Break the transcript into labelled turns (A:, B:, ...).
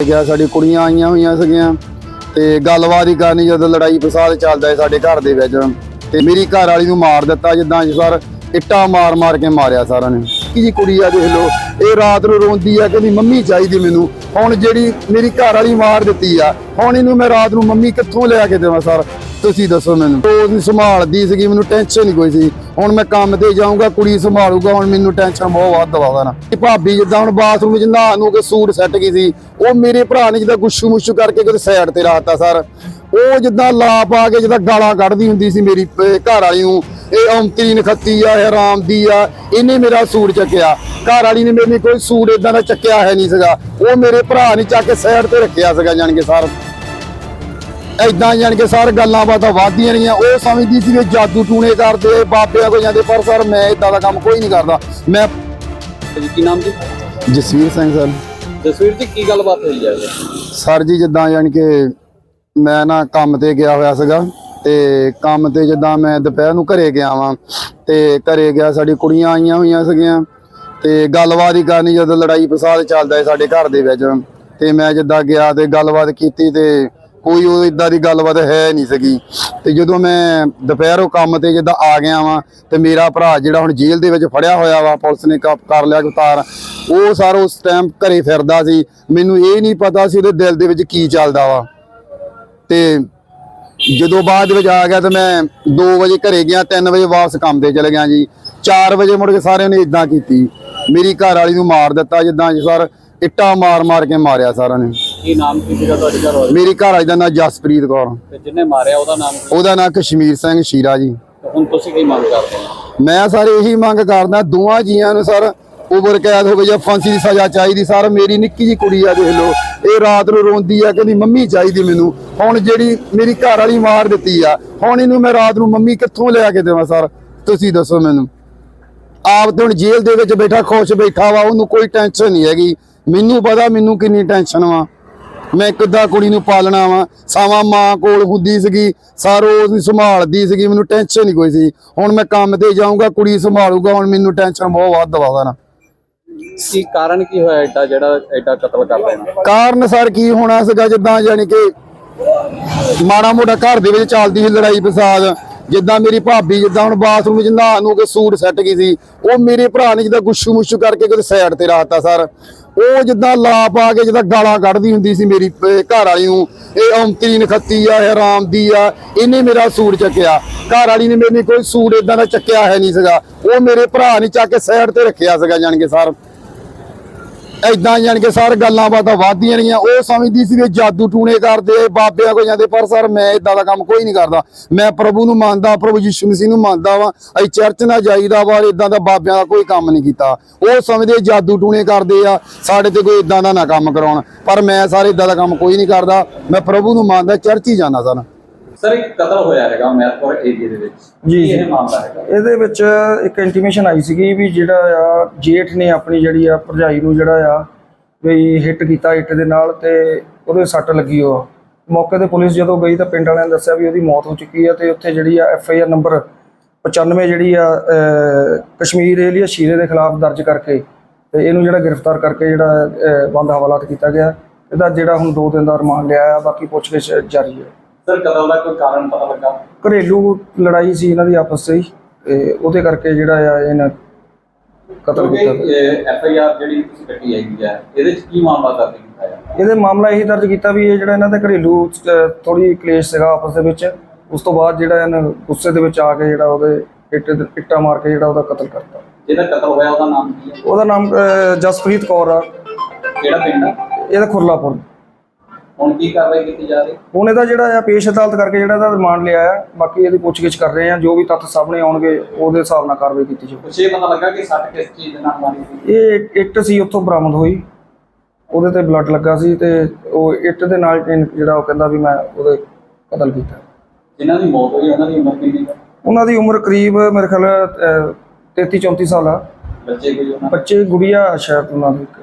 A: ਗਿਆ ਸਾਡੀ ਕੁੜੀਆਂ ਆਈਆਂ ਹੋਈਆਂ ਸੀਗੀਆਂ ਤੇ ਗੱਲਬਾਤ ਹੀ ਕਰਨੀ ਜਦੋਂ ਲੜਾਈ ਫਸਾਦ ਚੱਲਦਾ ਹੈ ਸਾਡੇ ਘਰ ਦੇ ਵਿੱਚ ਤੇ ਮੇਰੀ ਘਰ ਵਾਲੀ ਨੂੰ ਮਾਰ ਦਿੱਤਾ ਜਿੱਦਾਂ ਸਰ, ਇੱਟਾਂ ਮਾਰ ਮਾਰ ਕੇ ਮਾਰਿਆ ਸਾਰਿਆਂ ਨੇ। ਕੀ ਜੀ ਕੁੜੀ ਆ ਦੇਖ ਲਓ, ਇਹ ਰਾਤ ਨੂੰ ਰੋਂਦੀ ਆ, ਕਹਿੰਦੀ ਮੰਮੀ ਚਾਹੀਦੀ ਮੈਨੂੰ। ਹੁਣ ਜਿਹੜੀ ਮੇਰੀ ਘਰ ਵਾਲੀ ਮਾਰ ਦਿੱਤੀ ਆ, ਹੁਣ ਇਹਨੂੰ ਮੈਂ ਰਾਤ ਨੂੰ ਮੰਮੀ ਕਿੱਥੋਂ ਲਿਆ ਕੇ ਦੇਵਾਂ ਸਰ? ਤੁਸੀਂ ਦੱਸੋ ਮੈਨੂੰ। ਉਹ ਨਹੀਂ ਸੰਭਾਲਦੀ ਸੀਗੀ, ਮੈਨੂੰ ਟੈਨਸ਼ਨ ਨਹੀਂ ਕੋਈ ਸੀ। ਹੁਣ ਮੈਂ ਕੰਮ ਤੇ ਜਾਊਂਗਾ, ਕੁੜੀ ਸੰਭਾਲੂਗਾ, ਹੁਣ ਮੈਨੂੰ ਟੈਨਸ਼ਨ ਬਹੁਤ ਵੱਧ ਦਵਾਦਾ ਨਾ। ਇਹ ਭਾਬੀ ਜਿੱਦਾਂ ਹੁਣ ਬਾਥਰੂਮ ਵਿੱਚ ਨਹਾ ਨੂੰ ਕੇ ਸੂਟ ਸੈੱਟ ਗਈ ਸੀ, ਉਹ ਮੇਰੇ ਭਰਾ ਨੇ ਜਿੱਦਾਂ ਗੁੱਸ਼ੂ ਮੁੱਸ਼ੂ ਕਰਕੇ ਕਿਤੇ ਸਾਈਡ ਤੇ ਰਾਤਾ ਸਰ। ਉਹ ਜਿੱਦਾਂ ਲਾ ਪਾ ਕੇ ਜਿੱਦਾਂ ਗਾਲਾਂ ਕੱਢਦੀ ਹੁੰਦੀ ਸੀ ਮੇਰੀ ਘਰ ਵਾਲੀ ਨੂੰ। ਇਹ ਔਂਤਰੀ ਨਖੱਤੀ ਆ, ਇਹ ਹਰਾਮ ਦੀ ਆ, ਇਹਨੇ ਮੇਰਾ ਸੂਟ ਚੱਕਿਆ। ਘਰ ਵਾਲੀ ਨੇ ਮੇਰੇ ਕੋਈ ਸੂਟ ਇਦਾਂ ਦਾ ਚੱਕਿਆ ਹੈ ਨਹੀਂ ਸੀਗਾ। ਉਹ ਮੇਰੇ ਭਰਾ ਨੇ ਚੱਕ ਕੇ ਸਾਈਡ ਤੇ ਰੱਖਿਆ ਸੀਗਾ, ਜਾਣ ਕੇ ਸਰ। ਐਦਾਂ ਜਾਣ ਕੇ ਸਰ ਗੱਲਾਂ ਬਾਤਾਂ ਵੱਧਦੀਆਂ ਰਹੀਆਂ। ਉਹ ਸਮਝਦੀ ਸੀ ਵੀ ਜਾਦੂ ਟੂਣੇ ਕਰਦੇ ਬਾਬਿਆਂ ਕੋ ਜਾਂਦੇ ਪਰ ਸਰ ਮੈਂ ਇਦਾਂ ਦਾ ਕੰਮ ਕੋਈ ਨਹੀਂ ਕਰਦਾ। ਮੈਂ
B: ਜੀ ਕੀ ਨਾਮ ਜੀ?
A: ਜਸਵੀਰ ਸਿੰਘ ਸਰ।
B: ਜਸਵੀਰ ਜੀ ਕੀ ਗੱਲਬਾਤ ਹੋਈ ਹੈ?
A: ਸਰ ਜੀ ਜਿੱਦਾਂ ਜਾਣ ਕੇ ਮੈਂ ਨਾ ਕੰਮ ਤੇ ਗਿਆ ਹੋਇਆ ਸੀਗਾ ਤੇ ਕੰਮ ਤੇ ਜਿੱਦਾਂ ਮੈਂ ਦੁਪਹਿਰ ਨੂੰ ਘਰੇ ਗਿਆ ਵਾਂ ਤੇ ਘਰੇ ਗਿਆ ਸਾਡੀ ਕੁੜੀਆਂ ਆਈਆਂ ਹੋਈਆਂ ਸੀਗੀਆਂ ਤੇ ਗੱਲਬਾਤ ਹੀ ਕਰਨੀ ਜਦੋਂ ਲੜਾਈ ਫਸਾਦ ਚੱਲਦਾ ਹੈ ਸਾਡੇ ਘਰ ਦੇ ਵਿੱਚ ਤੇ ਮੈਂ ਜਿੱਦਾਂ ਗਿਆ ਤੇ ਗੱਲਬਾਤ ਕੀਤੀ ਤੇ ਕੋਈ ਉਹ ਇਦਾਂ ਦੀ ਗੱਲਬਾਤ ਹੈ ਨਹੀਂ ਸੀਗੀ। ਤੇ ਜਦੋਂ ਮੈਂ ਦੁਪਹਿਰੋਂ ਕੰਮ ਤੇ ਜਿੱਦਾਂ ਆ ਗਿਆ ਵਾਂ ਤੇ ਮੇਰਾ ਭਰਾ ਜਿਹੜਾ ਹੁਣ ਜੇਲ੍ਹ ਦੇ ਵਿੱਚ ਫੜਿਆ ਹੋਇਆ ਵਾ, ਪੁਲਿਸ ਨੇ ਕ- ਕਰ ਲਿਆ ਗ੍ਰਿਫਤਾਰ ਉਹ ਸਰ ਉਸ ਟਾਈਮ ਘਰੇ ਫਿਰਦਾ ਸੀ। ਮੈਨੂੰ ਇਹ ਨਹੀਂ ਪਤਾ ਸੀ ਉਹਦੇ ਦਿਲ ਦੇ ਵਿੱਚ ਕੀ ਚੱਲਦਾ ਵਾ। ਤੇ ਜਦੋਂ ਬਾਅਦ ਵਿੱਚ ਆ ਗਿਆ ਤੇ ਮੈਂ 2 ਵਜੇ ਘਰੇ ਗਿਆ 3 ਵਜੇ ਵਾਪਸ ਕੰਮ ਤੇ ਚਲੇ ਗਿਆ ਜੀ। 4 ਵਜੇ ਮੁੜ ਕੇ ਸਾਰਿਆਂ ਨੇ ਇਦਾਂ ਕੀਤੀ। ਮੇਰੀ ਘਰ ਵਾਲੀ ਨੂੰ ਮਾਰ ਦਿੱਤਾ ਜਿੱਦਾਂ ਜੀ ਸਰ, ਇੱਟਾਂ ਮਾਰ ਮਾਰ ਕੇ ਮਾਰਿਆ ਸਾਰਿਆਂ ਨੇ।
B: ਕੀ ਨਾਮ ਕੀ ਸੀਗਾ ਤੁਹਾਡੇ ਘਰ ਵਾਲੇ
A: ਮੇਰੀ ਘਰ ਵਾਲੀ ਦਾ ਨਾਂ ਜਸਪ੍ਰੀਤ ਕੌਰ।
B: ਤੇ ਜਿਹਨੇ ਮਾਰਿਆ ਉਹਦਾ ਨਾਮ ਕੀ?
A: ਉਹਦਾ ਨਾਂ ਕਸ਼ਮੀਰ ਸਿੰਘ ਸ਼ੀਰਾ ਜੀ।
B: ਤੇ ਹੁਣ ਤੁਸੀਂ ਕੀ ਮੰਗ ਕਰਦੇ ਹੋ?
A: ਮੈਂ ਸਰ ਇਹੀ ਮੰਗ ਕਰਦਾ ਦੋਵਾਂ ਜੀਆਂ ਨੂੰ ਸਰ ਉਮਰ ਕੈਦ ਹੋਵੇ ਜਾਂ ਫਾਂਸੀ ਦੀ ਸਜ਼ਾ ਚਾਹੀਦੀ। ਸਰ ਮੇਰੀ ਨਿੱਕੀ ਜੀ ਕੁੜੀ ਆ ਦੇਖ ਲਓ। ਇਹ ਰਾਤ ਨੂੰ ਰੋਂਦੀ ਆ ਕਹਿੰਦੀ ਮੰਮੀ ਚਾਹੀਦੀ ਮੈਨੂੰ। ਹੁਣ ਜਿਹੜੀ ਮੇਰੀ ਘਰ ਵਾਲੀ ਮਾਰ ਦਿੱਤੀ ਆ ਹੁਣ ਇਹਨੂੰ ਮੈਂ ਰਾਤ ਨੂੰ ਮੰਮੀ ਕਿੱਥੋਂ ਲਿਆ ਕੇ ਦੇਵਾਂ ਸਰ? ਤੁਸੀਂ ਦੱਸੋ ਮੈਨੂੰ। ਆਪ ਤੇ ਹੁਣ ਜੇਲ੍ਹ ਦੇ ਵਿੱਚ ਬੈਠਾ ਖੁਸ਼ ਬੈਠਾ ਵਾ ਉਹਨੂੰ ਕੋਈ ਟੈਨਸ਼ਨ ਨਹੀਂ ਹੈਗੀ। ਮੈਨੂੰ ਪਤਾ ਮੈਨੂੰ ਕਿੰਨੀ ਟੈਨਸ਼ਨ ਵਾ। ਮੈਂ ਕਿੱਦਾਂ ਕੁੜੀ ਨੂੰ ਪਾਲਣਾ ਵਾ। ਸਾਵਾ ਮਾਂ ਕੋਲ ਹੁੰਦੀ ਸੀਗੀ ਸਾਰੋ ਉਹਨੂੰ ਸੰਭਾਲਦੀ ਸੀਗੀ ਮੈਨੂੰ ਟੈਨਸ਼ਨ ਨਹੀਂ ਕੋਈ ਸੀ। ਹੁਣ ਮੈਂ ਕੰਮ ਤੇ ਜਾਊਂਗਾ ਕੁੜੀ ਸੰਭਾਲੂਗਾ ਹੁਣ ਮੈਨੂੰ ਟੈਨਸ਼ਨ ਬਹੁਤ ਵੱਧ ਦਵਾਦਾ ਨਾ।
B: ਕੀ ਕਾਰਨ ਕੀ ਹੋਇਆ ਐਡਾ ਜਿਹੜਾ ਐਡਾ ਕਤਲ ਕਰ ਦੇਣਾ
A: ਕਾਰਨ ਸਰ ਕੀ ਹੋਣਾ ਸੀਗਾ ਜਿੱਦਾਂ ਯਾਨੀ ਕਿ ਮਾੜਾ ਮੋਟਾ ਘਰ ਦੇ ਵਿੱਚ ਚੱਲਦੀ ਸੀ ਲੜਾਈ ਫਸਾਦ। ਜਿੱਦਾਂ ਮੇਰੀ ਭਾਬੀ ਜਿੱਦਾਂ ਹੁਣ ਬਾਥਰੂਮ ਵਿੱਚ ਨਹਾ ਨੂੰ ਕੇ ਸੂਟ ਸੈੱਟ ਗਈ ਸੀ ਉਹ ਮੇਰੇ ਭਰਾ ਨੇ ਜਿੱਦਾਂ ਗੁੱਸ਼ੂ ਮੁੱਸ਼ੂ ਕਰਕੇ ਕਿਤੇ ਸਾਈਡ ਤੇ ਰਾਤਾ ਸਰ। ਉਹ ਜਿੱਦਾਂ ਲਾ ਪਾ ਕੇ ਜਿੱਦਾਂ ਗਾਲਾਂ ਕੱਢਦੀ ਹੁੰਦੀ ਸੀ ਮੇਰੀ ਘਰ ਵਾਲੀ ਨੂੰ, ਇਹ ਔਮਤੀ ਨਖੱਤੀ ਆ, ਇਹ ਹਰਾਮ ਦੀ ਆ, ਇਹਨੇ ਮੇਰਾ ਸੂਟ ਚੱਕਿਆ। ਘਰ ਵਾਲੀ ਨੇ ਮੇਰੇ ਕੋਈ ਸੂਟ ਇਦਾਂ ਦਾ ਚੱਕਿਆ ਹੈ ਨਹੀਂ ਸੀਗਾ। ਉਹ ਮੇਰੇ ਭਰਾ ਨੇ ਚੱਕ ਕੇ ਸਾਈਡ ਤੇ ਰੱਖਿਆ ਸੀਗਾ, ਜਾਣ ਕੇ ਸਰ ਐਦਾਂ ਜਾਣ ਕੇ ਸਰ ਗੱਲਾਂ ਬਾਤਾਂ ਵੱਧਦੀਆਂ ਰਹੀਆਂ, ਉਹ ਸਮਝਦੀ ਸੀ ਵੀ ਜਾਦੂ ਟੂਣੇ ਕਰਦੇ ਬਾਬਿਆਂ ਕੋ ਜਾਂਦੇ, ਪਰ ਸਰ ਮੈਂ ਇਦਾਂ ਦਾ ਕੰਮ ਕੋਈ ਨਹੀਂ ਕਰਦਾ। ਮੈਂ ਪ੍ਰਭੂ ਨੂੰ ਮੰਨਦਾ, ਪ੍ਰਭੂ ਯਿਸੂ ਮਸੀਹ ਨੂੰ ਮੰਨਦਾ ਵਾਂ, ਅਸੀਂ ਚਰਚ ਨਾਲ ਜਾਈਦਾ ਵਾ ਇਦਾਂ ਦਾ ਬਾਬਿਆਂ ਦਾ ਕੋਈ ਕੰਮ ਨਹੀਂ ਕੀਤਾ। ਉਹ ਸਮਝਦੇ ਜਾਦੂ ਟੂਣੇ ਕਰਦੇ ਆ, ਸਾਡੇ ਤੇ ਕੋਈ ਇਦਾਂ ਦਾ ਨਾ ਕੰਮ ਕਰਾਉਣ। ਪਰ ਮੈਂ ਸਾਰੇ ਇਦਾਂ ਦਾ ਕੰਮ ਕੋਈ ਨਹੀਂ ਕਰਦਾ, ਮੈਂ ਪ੍ਰਭੂ ਨੂੰ ਮੰਨਦਾ, ਚਰਚ ਹੀ ਜਾਂਦਾ ਸਰ।
B: ਸਰ ਇੱਕ ਕਤਲ ਹੋਇਆ ਹੈਗਾ ਮੈਥਪੁਰ ਏਰੀਆ ਦੇ ਵਿੱਚ।
C: ਜੀ।
B: ਇਹ ਮਾਮਲਾ ਹੈਗਾ?
C: ਇਹਦੇ ਵਿੱਚ ਇੱਕ ਇੰਟੀਮੇਸ਼ਨ ਆਈ ਸੀਗੀ ਵੀ ਜਿਹੜਾ ਆ ਜੇਠ ਨੇ ਆਪਣੀ ਜਿਹੜੀ ਆ ਭਰਜਾਈ ਨੂੰ ਜਿਹੜਾ ਆ ਵੀ ਹਿੱਟ ਕੀਤਾ ਇੱਟ ਦੇ ਨਾਲ ਤੇ ਉਹਦੇ ਸੱਟ ਲੱਗੀ ਉਹ। ਮੌਕੇ ਤੇ ਪੁਲਿਸ ਜਦੋਂ ਗਈ ਤਾਂ ਪਿੰਡ ਵਾਲਿਆਂ ਨੇ ਦੱਸਿਆ ਵੀ ਉਹਦੀ ਮੌਤ ਹੋ ਚੁੱਕੀ ਆ ਤੇ ਉੱਥੇ ਜਿਹੜੀ ਆ ਐਫ ਆਈ ਆਰ ਨੰਬਰ 95 ਜਿਹੜੀ ਆ ਕਸ਼ਮੀਰ ਏਰੀਆ ਸ਼ੀਰੇ ਦੇ ਖਿਲਾਫ ਦਰਜ ਕਰਕੇ ਤੇ ਇਹਨੂੰ ਜਿਹੜਾ ਗ੍ਰਿਫਤਾਰ ਕਰਕੇ ਜਿਹੜਾ ਬੰਦ ਹਵਾਲਾਤ ਕੀਤਾ ਗਿਆ। ਇਹਦਾ ਜਿਹੜਾ ਹੁਣ 2 ਦਿਨ ਦਾ ਰਿਮਾਂਡ ਲਿਆ ਆ ਬਾਕੀ ਪੁੱਛਗਿੱਛ ਜਾਰੀ ਹੈ।
B: ਸਰ ਕਤਲ ਦਾ ਕੋਈ ਕਾਰਨ ਪਤਾ ਲੱਗਾ?
C: ਘਰੇਲੂ ਲੜਾਈ ਸੀ ਇਹਨਾਂ ਦੀ ਆਪਸ ਵਿੱਚ ਤੇ ਉਹਦੇ ਕਰਕੇ ਜਿਹੜਾ ਆ ਇਹਨਾਂ ਕਤਲ ਕੀਤਾ।
B: ਐਫ ਆਈ ਆਰ ਜਿਹੜੀ ਤੁਸੀਂ ਕੱਟੀ ਹੈਗੀ ਹੈ ਇਹਦੇ ਚ ਕੀ ਮਾਮਲਾ ਦਰਜ ਕੀਤਾ ਹੈ?
C: ਇਹਦੇ ਮਾਮਲਾ ਇਹੀ ਦਰਜ ਕੀਤਾ ਵੀ ਇਹ ਜਿਹੜਾ ਇਹਨਾਂ ਦਾ ਘਰੇਲੂ ਥੋੜੀ ਕਲੇਸ਼ ਸੀਗਾ ਆਪਸ ਦੇ ਵਿੱਚ। ਉਸ ਤੋਂ ਬਾਅਦ ਜਿਹੜਾ ਇਹਨਾਂ ਗੁੱਸੇ ਦੇ ਵਿੱਚ ਆ ਕੇ ਜਿਹੜਾ ਉਹਦੇ ਇੱਟ ਇੱਟਾਂ ਮਾਰ ਕੇ ਜਿਹੜਾ ਉਹਦਾ ਕਤਲ ਕਰਤਾ।
B: ਜਿਹਦਾ ਕਤਲ ਹੋਇਆ ਉਹਦਾ ਨਾਮ ਕੀ ਹੈ?
C: ਉਹਦਾ ਨਾਮ ਜਸਪ੍ਰੀਤ ਕੌਰ ਆ।
B: ਕਿਹੜਾ ਪਿੰਡ ਹੈ?
C: ਇਹਦਾ ਖੁਰਲਾਪੁਰ।
B: ਹੁਣ ਕੀ ਕਾਰਵਾਈ ਕੀਤੀ ਜਾ ਰਹੀ?
C: ਹੁਣ ਇਹਦਾ ਜਿਹੜਾ ਆ ਪੇਸ਼ ਅਦਾਲਤ ਕਰਕੇ ਜਿਹੜਾ ਇਹਦਾ ਰਿਮਾਂਡ ਲਿਆ ਆ ਬਾਕੀ ਇਹਦੀ ਪੁੱਛਗਿੱਛ ਕਰ ਰਹੇ ਆ ਜੋ ਵੀ ਤੱਥ ਸਾਹਮਣੇ ਆਉਣਗੇ ਉਹਦੇ ਹਿਸਾਬ ਨਾਲ ਕਾਰਵਾਈ ਕੀਤੀ ਜਾਊ।
B: ਕੁਛ ਇਹ ਪਤਾ ਲੱਗਾ ਕਿ ਸੱਟ ਕਿਸ ਚੀਜ਼ ਦੇ ਨਾਲ ਮਾਰੀ ਸੀ
C: ਇਹ ਇੱਟ ਸੀ ਉੱਥੋਂ ਬਰਾਮਦ ਹੋਈ। ਉਹਦੇ ਤੇ ਬਲੱਡ ਲੱਗਾ ਸੀ ਤੇ ਉਹ ਇੱਟ ਦੇ ਨਾਲ ਜਿਹੜਾ ਉਹ ਕਹਿੰਦਾ ਵੀ ਮੈਂ ਉਹਦੇ ਕਤਲ ਕੀਤਾ।
B: ਜਿਨ੍ਹਾਂ ਦੀ ਮੌਤ ਹੋਈ ਉਹਨਾਂ ਦੀ ਉਮਰ ਕਿੰਨੀ ਹੈ?
C: ਉਹਨਾਂ ਦੀ ਉਮਰ ਕਰੀਬ ਮੇਰੇ ਖਿਆਲ 33 34 ਸਾਲ ਆ।
B: ਬੱਚੇ ਕੋਈ ਉਹਨਾਂ
C: ਬੱਚੇ ਗੁੜੀਆ ਸ਼ਾਇਦ ਉਹਨਾਂ ਦੀ ਇੱਕ।